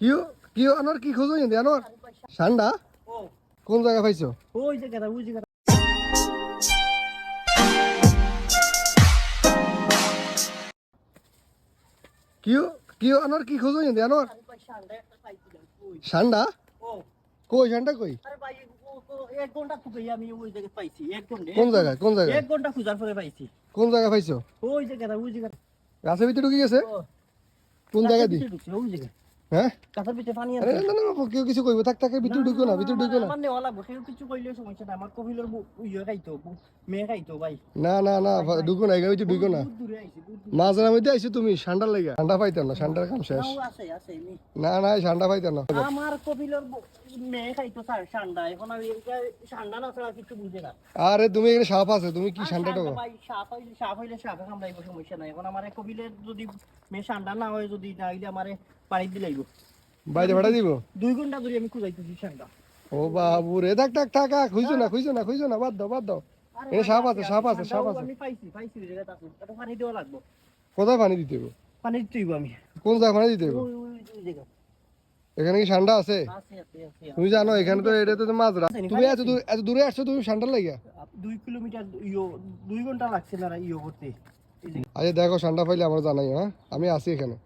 কি ও- কি আনোয়ার কি খোঁজো কিন্তু আনোয়ার ঠান্ডা ও কোন জায়গায় পাইছো? ওই জায়গাটা ওই জায়গাটা। কি ও- কি ও আনোয়ার কি খোঁজো কিন্তু আনোয়ার সান্ডা? কই ঠান্ডা কই? কোন জায়গায় কোন জায়গায় এক ঘণ্টা খোঁজার পরে পাইছি। কোন জায়গায় পাইছো? ওই জায়গাটা ওই জায়গাটা গাছের ভিতরে ঢুকে গেছে? কোন জায়গা দি? কাছের ভিতরে ঢুকছে, ওই জায়গায়। হ্যাঁ? কাছের ভিতরে পানি আরে আছে না না না, কেউ কিছু কইবো থাক থাক ভিতরে ঢুকো না ভিতরে ঢুকো না আমার নেওয়া কেউ কিছু কইলে সমস্যা না আমার কপিলের ইয়ে খাইতো মেয়ে খাইতো ভাই। না না না ঢুকো এখানে ঢুকো মধ্যে আইছো তুমি ঠান্ডা লাগে। ঠান্ডা পাইতাম না ঠান্ডার কাম শেষ। আছে আছে না না ঠান্ডা পাইতাম না। আমার কপিলের মেয়ে খাইতো স্যার ঠান্ডা এখন আমি ঠান্ডা না ছাড়া কিছু বুঝে না। আরে তুমি এখানে সাপ আছে তুমি কি ঠান্ডা টাকা ভাই, সাপ হইলে সাপ হইলে সাপে কামড়াইব সমস্যা নাই। এখন আমার কপিলের যদি মেয়ে ঠান্ডা না হয় যদি আমার পানি দিলাইব বাইরে ভাড়া দিব? দুই ঘণ্টা ধরে আমি খুঁজাইতেছি ও বাবু রে থাক থাক থাক খুঁজো না খুঁজো না খুঁজো না বাদ দাও বাদ দাও। এখানে সাপ আছে সাপ আছে সাপ আছে। আমি পাইছি পাইছি আছে পানি দেওয়া লাগবে। কোথায় পানি দিতে হবে পানি দিতে আমি। কোন জায়গায় পানি দিতে হবে জায়গা এখানে কি ঠান্ডা আছে? তুমি জানো এখানে তো এটা তো আছে তুমি এত দূর এত দূরে আসছো তুমি ঠান্ডা লাগে দুই কিলোমিটার ইয়ো দুই ঘণ্টা লাগছে না ইয়ো করতে। আচ্ছা দেখো ঠান্ডা পাইলে আমার জানাই হ্যাঁ? আমি আছি এখানে।